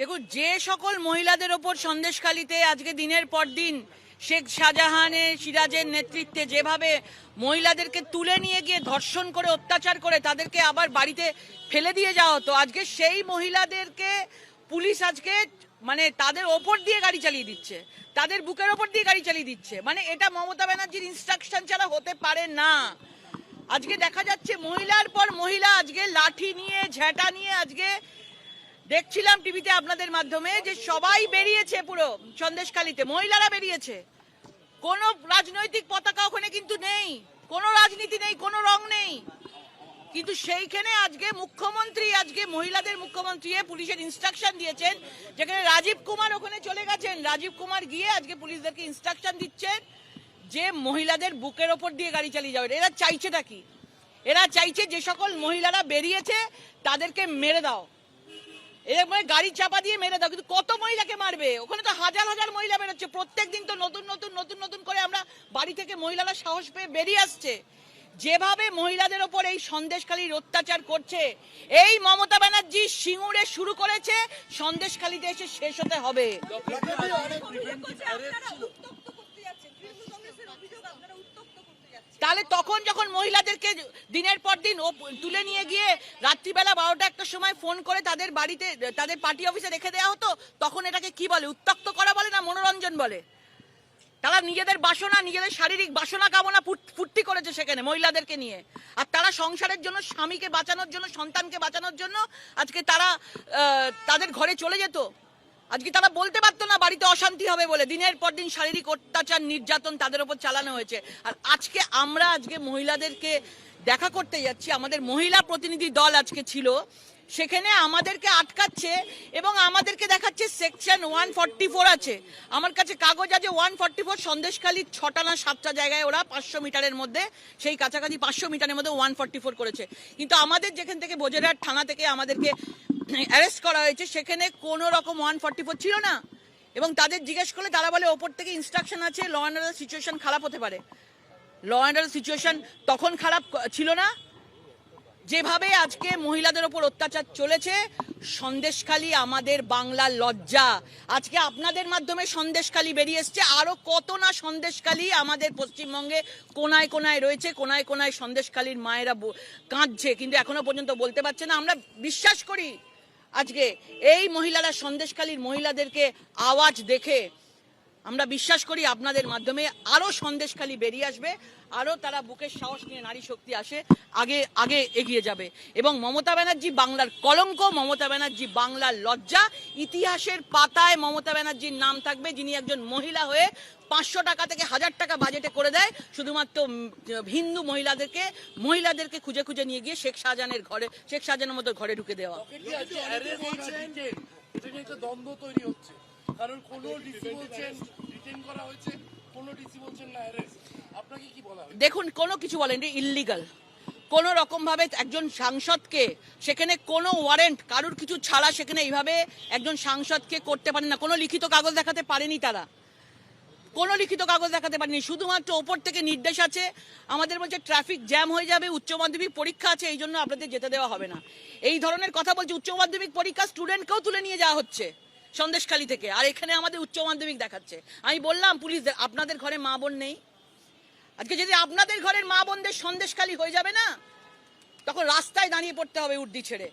দেখুন, যে সকল মহিলাদের ওপর সন্দেশখালিতে আজকে দিনের পর দিন শেখ শাহজাহানের, সিরাজের নেতৃত্বে যেভাবে মহিলাদেরকে তুলে নিয়ে গিয়ে ধর্ষণ করে, অত্যাচার করে, তাদেরকে আবার বাড়িতে ফেলে দিয়ে যাওয়া হতো, আজকে সেই মহিলাদেরকে পুলিশ আজকে মানে তাদের ওপর দিয়ে গাড়ি চালিয়ে দিচ্ছে, তাদের বুকের ওপর দিয়ে গাড়ি চালিয়ে দিচ্ছে। মানে এটা মমতা ব্যানার্জির ইনস্ট্রাকশন ছাড়া হতে পারে না। আজকে দেখা যাচ্ছে মহিলার পর মহিলা আজকে লাঠি নিয়ে, ঝেঁটা নিয়ে আজকে দেখছিলাম টিভিতে আপনাদের মাধ্যমে যে সবাই বেরিয়েছে পুরো সন্দেশখালিতে, মহিলারা বেরিয়েছে। কোনো রাজনৈতিক পতাকা ওখানে কিন্তু নেই, কোনো রাজনীতি নেই, কোনো রং নেই। কিন্তু সেইখানে আজকে মুখ্যমন্ত্রী, আজকে মহিলাদের মুখ্যমন্ত্রী পুলিশের ইনস্ট্রাকশন দিয়েছেন, যেখানে রাজীব কুমার ওখানে চলে গেছেন। রাজীব কুমার গিয়ে আজকে পুলিশদেরকে ইনস্ট্রাকশন দিচ্ছেন যে মহিলাদের বুকের ওপর দিয়ে গাড়ি চালিয়ে যাবে এরা চাইছেটা কি? এরা চাইছে যে সকল মহিলারা বেরিয়েছে, তাদেরকে মেরে দাও। এরকম গাড়ি চাপা দিয়ে মেরে দাও কিন্তু কত মহিলাকে মারবে? ওখানে তো হাজার হাজার মহিলা বেরোচ্ছে। প্রত্যেক দিন তো নতুন নতুন নতুন নতুন করে আমরা বাড়ি থেকে মহিলারা সাহস পেয়ে বেরিয়ে আসছে। যেভাবে মহিলাদের ওপর এই সন্দেশখালীর অত্যাচার করছে এই মমতা ব্যানার্জি সিঙ্গুরে শুরু করেছে সন্দেশখালীতে এসে শেষ হতে হবে। তাহলে তখন যখন মহিলাদেরকে দিনের পর দিন তুলে নিয়ে গিয়ে রাত্রিবেলা বারোটা একটার সময় ফোন করে তাদের বাড়িতে, তাদের পার্টি অফিসে রেখে দেওয়া হতো, তখন এটাকে কি বলে? উত্তক্ত করা বলে না মনোরঞ্জন বলে? তারা নিজেদের বাসনা, নিজেদের শারীরিক বাসনা কামনা ফুর্তি করেছে সেখানে মহিলাদেরকে নিয়ে। আর তারা সংসারের জন্য, স্বামীকে বাঁচানোর জন্য, সন্তানকে বাঁচানোর জন্য আজকে তারা তাদের ঘরে চলে যেত। আজকে তারা বলতে পারতো না, বাড়িতে অশান্তি হবে বলে। দিনের পর দিন শারীরিক অত্যাচার, নির্যাতন তাদের উপর চালানো হয়েছে। আর আজকে আমরা, আজকে মহিলাদেরকে দেখা করতে যাচ্ছি। আমাদের মহিলা প্রতিনিধি দল আজকে ছিল। সেখানে আমাদেরকে আটকাচ্ছে এবং আমাদেরকে দেখাচ্ছে সেকশন ওয়ান ফর্টি ফোর আছে। আমার কাছে কাগজ আছে ওয়ান ফর্টি ফোর সন্দেশখালী ছটা না সাতটা জায়গায় ওরা পাঁচশো মিটারের মধ্যে, সেই কাছাকাছি পাঁচশো মিটারের মধ্যে ওয়ান ফর্টি ফোর করেছে। কিন্তু আমাদের যেখান থেকে বোঝেরহাট থানা থেকে আমাদেরকে অ্যারেস্ট করা হয়েছে, সেখানে কোনো রকম ওয়ান ফর্টি ফোর ছিল না। এবং তাদের জিজ্ঞেস করলে তারা বলে ওপর থেকে ইনস্ট্রাকশন আছে ল অ্যান্ড অর্ডার সিচুয়েশন খারাপ হতে পারে। ল অ্যান্ড অর্ডার সিচুয়েশন তখন খারাপ ছিল না। যেভাবে আজকে মহিলাদের ওপর অত্যাচার চলেছে, সন্দেশখালী আমাদের বাংলার লজ্জা। আজকে আপনাদের মাধ্যমে সন্দেশখালী বেরিয়ে এসছে। আরও কত না সন্দেশখালী আমাদের পশ্চিমবঙ্গে কোনায় কোনায় রয়েছে, কোনায় কোনায় সন্দেশখালীর মায়েরা কাঁদছে, কিন্তু এখনও পর্যন্ত বলতে পারছে না। আমরা বিশ্বাস করি আজকে এই মহিলারা সন্দেশকালীর মহিলাদেরকে আওয়াজ দেখে আমরা বিশ্বাস করি আপনাদের মাধ্যমে আরও সন্দেশখালী বেরিয়ে আসবে, আরও তারা বুকের সাহস নিয়ে নারী শক্তি আসে, আগে আগে এগিয়ে যাবে। এবং মমতা ব্যানার্জি বাংলার কলঙ্ক, মমতা ব্যানার্জি বাংলার লজ্জা, ইতিহাসের পাতায় মমতা ব্যানার্জির নাম থাকবে, যিনি একজন মহিলা হয়ে পাঁচশো টাকা থেকে হাজার টাকা বাজেটে করে দেয়, শুধুমাত্র হিন্দু মহিলাদেরকে মহিলাদেরকে খুঁজে খুঁজে নিয়ে গিয়ে শেখ শাহজাহানের ঘরে, শেখ শাহজাহানের মতো ঘরে ঢুকে দেওয়া। দ্বন্দ্ব তৈরি হচ্ছে। কারণ ডিসি বলছেন করা হয়েছে ডিসি বলছেন না অ্যারেস্ট আপনাকে কি বলা দেখুন, কোনো কিছু বলেন ইল্লিগাল কোন রকম ভাবে একজন সাংসদকে সেখানে কোনো ওয়ারেন্ট কারুর কিছু ছাড়া সেখানে এইভাবে একজন সাংসদকে করতে পারেন না। কোনো লিখিত কাগজ দেখাতে পারেনি তারা। কোনো লিখিত কাগজ দেখাতে পারেনি। শুধুমাত্র ওপর থেকে নির্দেশ আছে, আমাদের বলছে ট্রাফিক জ্যাম হয়ে যাবে, উচ্চ মাধ্যমিক পরীক্ষা আছে, এই জন্য আপনাদের যেতে দেওয়া হবে না। এই ধরনের কথা বলছে, উচ্চ মাধ্যমিক পরীক্ষা স্টুডেন্টকেও তুলে নিয়ে যাওয়া হচ্ছে। সন্দেশখালী থেকে। আর এখানে আমাদের উচ্চ মাধ্যমিক দেখাচ্ছে। আমি বললাম পুলিশদের আপনাদের ঘরে মা বোন নেই? আজকে যদি আপনাদের ঘরের মা বোনদের সন্দেশখালী হয়ে যাবে না, তখন রাস্তায় দাঁড়িয়ে পড়তে হবে উর্দি ছেড়ে।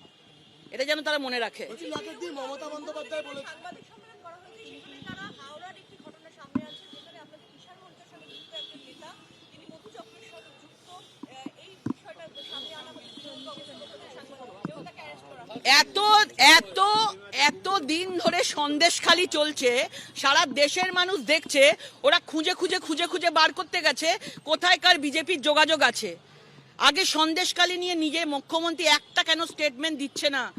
এটা যেন তারা মনে রাখে। বলছি মমতা বন্দ্যোপাধ্যায় বলেছেন সাংবাদিক সম্মেলন করা হয়েছে ইতিমধ্যে তারা হাওড়ার একটি ঘটনা সামনে আছে যেখানে আপনাদের কিষাণ মোর্চার সাথে যুক্ত একজন নেতা তিনি মধুচক্রের সাথে যুক্ত আহ, এই বিষয়টা সামনে আনা হচ্ছে তৃণমূল কংগ্রেসের পক্ষ থেকে সাংবাদিক এবং তাকে অ্যারেস্ট করা হয় এত এত এত দিন ধরে সন্দেশ খালি চলছে, সারা দেশের মানুষ দেখছে, ওরা খুঁজে খুঁজে খুঁজে খুঁজে বার করতে গেছে কোথায় কার বিজেপির যোগাযোগ আছে? আগে সন্দেশখালি নিয়ে নিজে মুখ্যমন্ত্রী একটা কেন স্টেটমেন্ট দিচ্ছে না?